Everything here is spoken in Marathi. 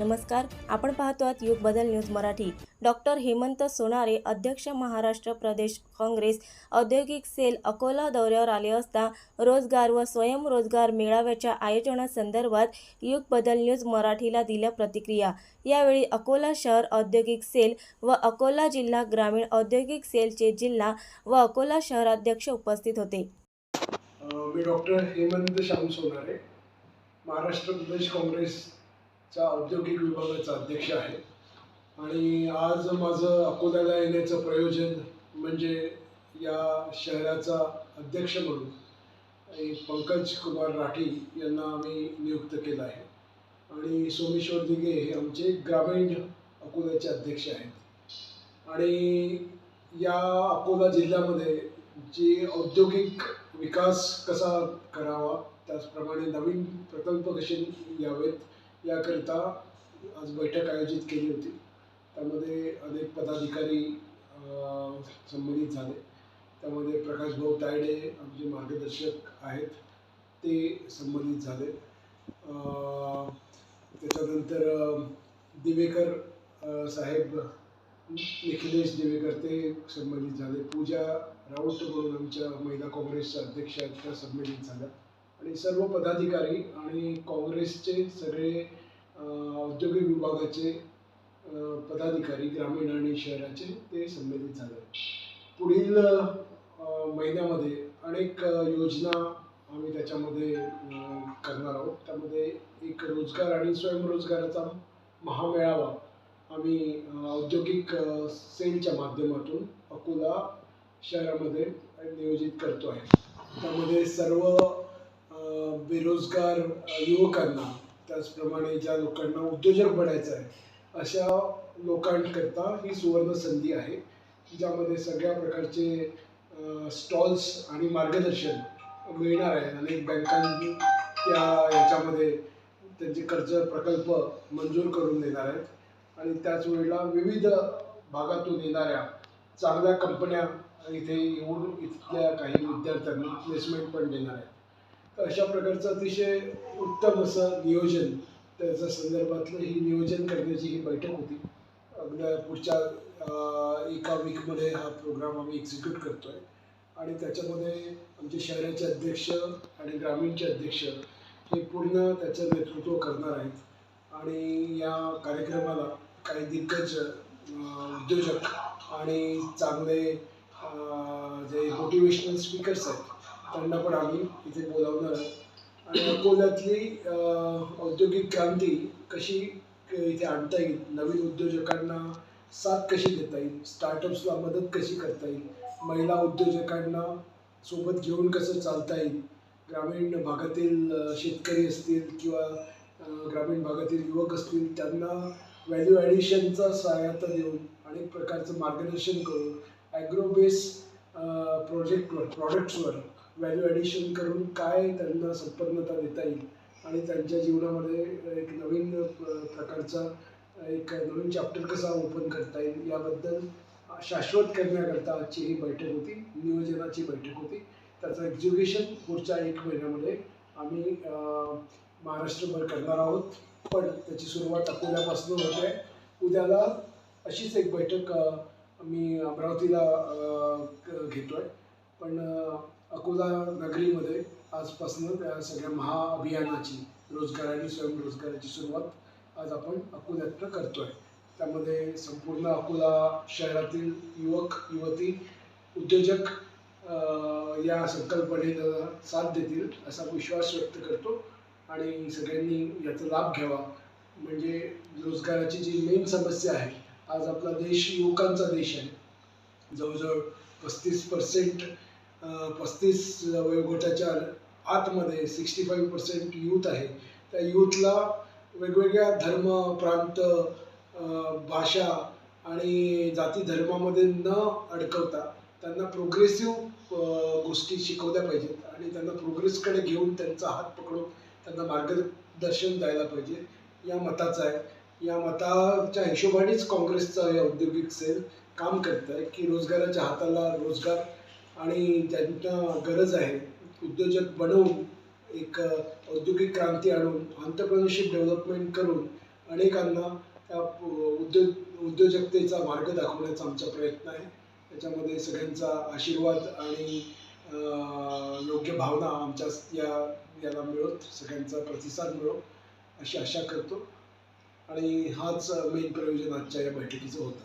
नमस्कार. आपण पाहतो आहात युग बदल न्यूज मराठी. डॉक्टर हेमंत सोनारे अध्यक्ष महाराष्ट्र प्रदेश काँग्रेस औद्योगिक सेल अकोला दौऱ्यावर आले असता रोजगार व स्वयंरोजगार मेळाव्याच्या आयोजनासंदर्भात युग बदल न्यूज मराठीला दिल्या प्रतिक्रिया. यावेळी अकोला शहर औद्योगिक सेल व अकोला जिल्हा ग्रामीण औद्योगिक सेलचे जिल्हा व अकोला शहराध्यक्ष उपस्थित होते. मी डॉक्टर हेमंत श्याम सोनारे महाराष्ट्र प्रदेश चा औद्योगिक विभागाचा अध्यक्ष आहे. आणि आज माझं अकोल्याला येण्याचं प्रयोजन म्हणजे या शहराचा अध्यक्ष म्हणून पंकज कुमार राठी यांना आम्ही नियुक्त केलं आहे. आणि सोमेश्वर दिघे हे आमचे ग्रामीण अकोल्याचे अध्यक्ष आहेत. आणि या अकोला जिल्ह्यामध्ये जी औद्योगिक विकास कसा करावा त्याचप्रमाणे नवीन प्रकल्प कसे यावेत याकरिता आज बैठक आयोजित केली होती. त्यामध्ये अनेक पदाधिकारी संबंधित झाले. त्यामध्ये प्रकाश भाऊ तायडे आमचे मार्गदर्शक आहेत ते संबंधित झाले. त्याच्यानंतर दिवेकर साहेब निखिलेश दिवेकर ते संबंधित झाले. पूजा राऊत म्हणून आमच्या महिला काँग्रेसच्या अध्यक्ष आहेत त्या संबंधित झाल्या. आणि सर्व पदाधिकारी आणि काँग्रेसचे सगळे औद्योगिक विभागाचे पदाधिकारी ग्रामीण आणि शहराचे ते संबंधित झाले. पुढील महिन्यामध्ये अनेक योजना आम्ही त्याच्यामध्ये करणार आहोत. त्यामध्ये एक रोजगार आणि स्वयंरोजगाराचा महामेळावा आम्ही औद्योगिक सेलच्या माध्यमातून अकोला शहरामध्ये नियोजित करतो आहे. त्यामध्ये सर्व बेरोजगार युवकांना त्याचप्रमाणे ज्या लोकांना उद्योजक बनायचं आहे अशा लोकांकरता ही सुवर्ण संधी आहे ज्यामध्ये सगळ्या प्रकारचे स्टॉल्स आणि मार्गदर्शन मिळणार आहे. अनेक बँकांनी त्या याच्यामध्ये त्यांचे कर्ज प्रकल्प मंजूर करून देणार आहेत आणि त्याच वेळेला विविध भागातून येणाऱ्या चांगल्या कंपन्या इथे येऊन इथल्या काही विद्यार्थ्यांना प्लेसमेंट पण देणार आहेत. अशा प्रकारचं अतिशय उत्तम असं नियोजन त्याच्या संदर्भातलं ही नियोजन करण्याची ही बैठक होती. अगदी पुढच्या एका वीकमध्ये हा प्रोग्राम आम्ही एक्झिक्यूट करतो आहे आणि त्याच्यामध्ये आमचे शहराचे अध्यक्ष आणि ग्रामीणचे अध्यक्ष हे पूर्ण त्याचं नेतृत्व करणार आहेत. आणि या कार्यक्रमाला काही दिग्गज उद्योजक आणि चांगले जे मोटिवेशनल स्पीकर्स आहेत त्यांना पण आम्ही इथे बोलावणार आहोत. आणि अकोल्यातली औद्योगिक क्रांती कशी इथे आणता येईल? नवीन उद्योजकांना साथ कशी देता येईल? स्टार्टअप्सला मदत कशी करता येईल? महिला उद्योजकांना सोबत घेऊन कसं चालता येईल? ग्रामीण भागातील शेतकरी असतील किंवा ग्रामीण भागातील युवक असतील त्यांना व्हॅल्यू ॲडिशनचा सहाय्यता देऊन अनेक प्रकारचं मार्गदर्शन करून ॲग्रो बेस प्रोजेक्टवर प्रॉडक्ट्सवर व्हॅल्यू ॲडिशन करून काय त्यांना संपन्नता देता येईल आणि त्यांच्या जीवनामध्ये एक नवीन प्रकारचा एक नवीन चॅप्टर कसा ओपन करता येईल याबद्दल शाश्वत करण्याकरता आजची ही बैठक होती नियोजनाची बैठक होती. त्याचं एक्झिक्युशन पुढच्या एक महिन्यामध्ये आम्ही महाराष्ट्रभर करणार आहोत. पण त्याची सुरुवात अकोल्यापासून होते उद्याला अशीच एक बैठक मी अमरावतीला घेतो आहे पण अकोला नगरीमध्ये आजपासून त्या सगळ्या महाअभियानाची रोजगार आणि स्वयंरोजगाराची सुरुवात आज आपण अकोल्यातनं करतोय. त्यामध्ये संपूर्ण अकोला शहरातील युवक युवती उद्योजक या संकल्पनेला साथ देतील असा विश्वास व्यक्त करतो आणि सगळ्यांनी याचा लाभ घ्यावा. म्हणजे रोजगाराची जी मेन समस्या आहे आज आपला देश युवकांचा देश आहे. जवळजवळ पस्तीस पर्सेंट पस्तीस वयोगटाच्या आतमध्ये सिक्स्टी फाईव्ह पर्सेंट यूथ आहे. त्या यूथला वेगवेगळ्या धर्म प्रांत भाषा आणि जाती धर्मामध्ये न अडकवता त्यांना प्रोग्रेसिव्ह गोष्टी शिकवल्या पाहिजेत आणि त्यांना प्रोग्रेसकडे घेऊन त्यांचा हात पकडून त्यांना मार्गदर्शन द्यायला पाहिजे. या मताचा आहे. या मताच्या हिशोबानेच काँग्रेसचा हे औद्योगिक सेल काम करत आहे की रोजगाराच्या हाताला रोजगार आणि त्यांना गरज आहे उद्योजक बनवून एक औद्योगिक क्रांती आणून आंतरप्रनरशिप डेव्हलपमेंट करून अनेकांना त्या प- उद्योग उद्योजकतेचा मार्ग दाखवण्याचा आमचा प्रयत्न आहे. त्याच्यामध्ये सगळ्यांचा आशीर्वाद आणि योग्य भावना आमच्या या याला मिळत सगळ्यांचा प्रतिसाद मिळो अशी आशा करतो. आणि हाच मेन प्रयोजन आजच्या या बैठकीचं होतं.